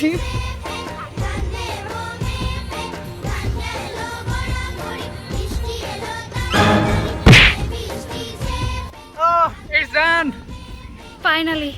Three. Oh, it's done! Finally.